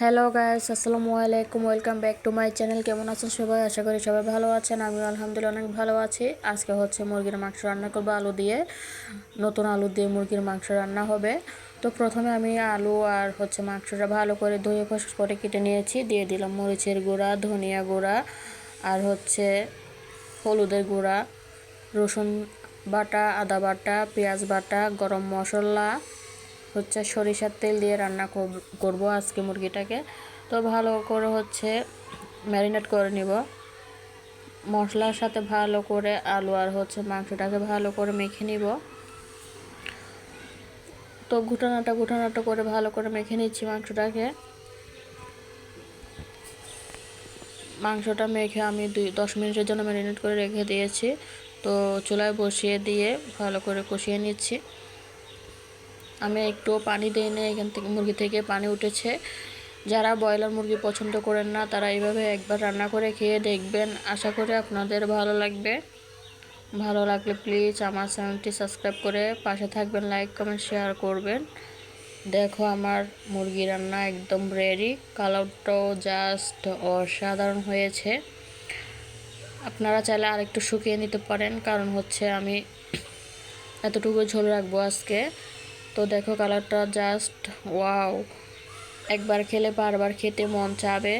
Hello guys, আসসালামু আলাইকুম, welcome back to my channel. কেমন আছেন সবাই? আশা করি সবাই ভালো আছেন। আমি আলহামদুলিল্লাহ অনেক ভালো আছি। আজকে হচ্ছে মুরগির মাংস রান্না করব আলু দিয়ে। নতুন আলু দিয়ে মুরগির মাংস রান্না হবে। তো প্রথমে আমি আলু আর হচ্ছে মাংসটা ভালো করে ধুয়ে ফস করে কেটে নিয়েছি। দিয়ে দিলাম মরিচের গুঁড়া, ধনিয়া গুঁড়া আর হচ্ছে হলুদের গুঁড়া, রসুন বাটা, আদা বাটা, পেঁয়াজ বাটা, গরম মশলা হচ্ছে সরিষার তেল দিয়ে রান্না করব আজকে মুরগিটাকে। তো ভালো করে হচ্ছে ম্যারিনেট করে নিব। মশলার সাথে ভালো করে আলু আর হচ্ছে মাংসটাকে ভালো করে মেখে নিব। তো ঘুটানাটা ঘুটানাটা করে ভালো করে মেখে নিচ্ছি মাংসটাকে। মাংসটা মেখে আমি দুই, দশ মিনিটের জন্য ম্যারিনেট করে রেখে দিয়েছি। তো চুলায় বসিয়ে দিয়ে ভালো করে কষিয়ে নিচ্ছি। আমি একটু পানি দিই না এখান থেকে মুরগি থেকে পানি উঠেছে। যারা ব্রয়লার মুরগি পছন্দ করেন না, তারা এইভাবে একবার রান্না করে খেয়ে দেখবেন। আশা করি আপনাদের ভালো লাগবে। ভালো লাগলে প্লিজ আমার চ্যানেলটি সাবস্ক্রাইব করে পাশে থাকবেন, লাইক, কমেন্ট, শেয়ার করবেন। দেখো আমার মুরগি রান্না একদম রেডি কালারটাও জাস্ট অসাধারণ হয়েছে। আপনারা চাইলে আরেকটু শুকিয়ে নিতে পারেন, কারণ হচ্ছে আমি এতটুকু ঝোল রাখব আজকে। তো দেখো কালারটা জাস্ট ওয়াও একবার খেলে বারবার খেতে মন চাবে।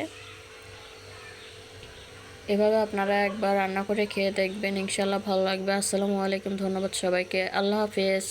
এভাবে আপনারা একবার রান্না করে খেয়ে দেখবেন। ইনশাল্লাহ ভালো লাগবে। আসসালামু আলাইকুম, ধন্যবাদ সবাইকে। আল্লাহ হাফিজ।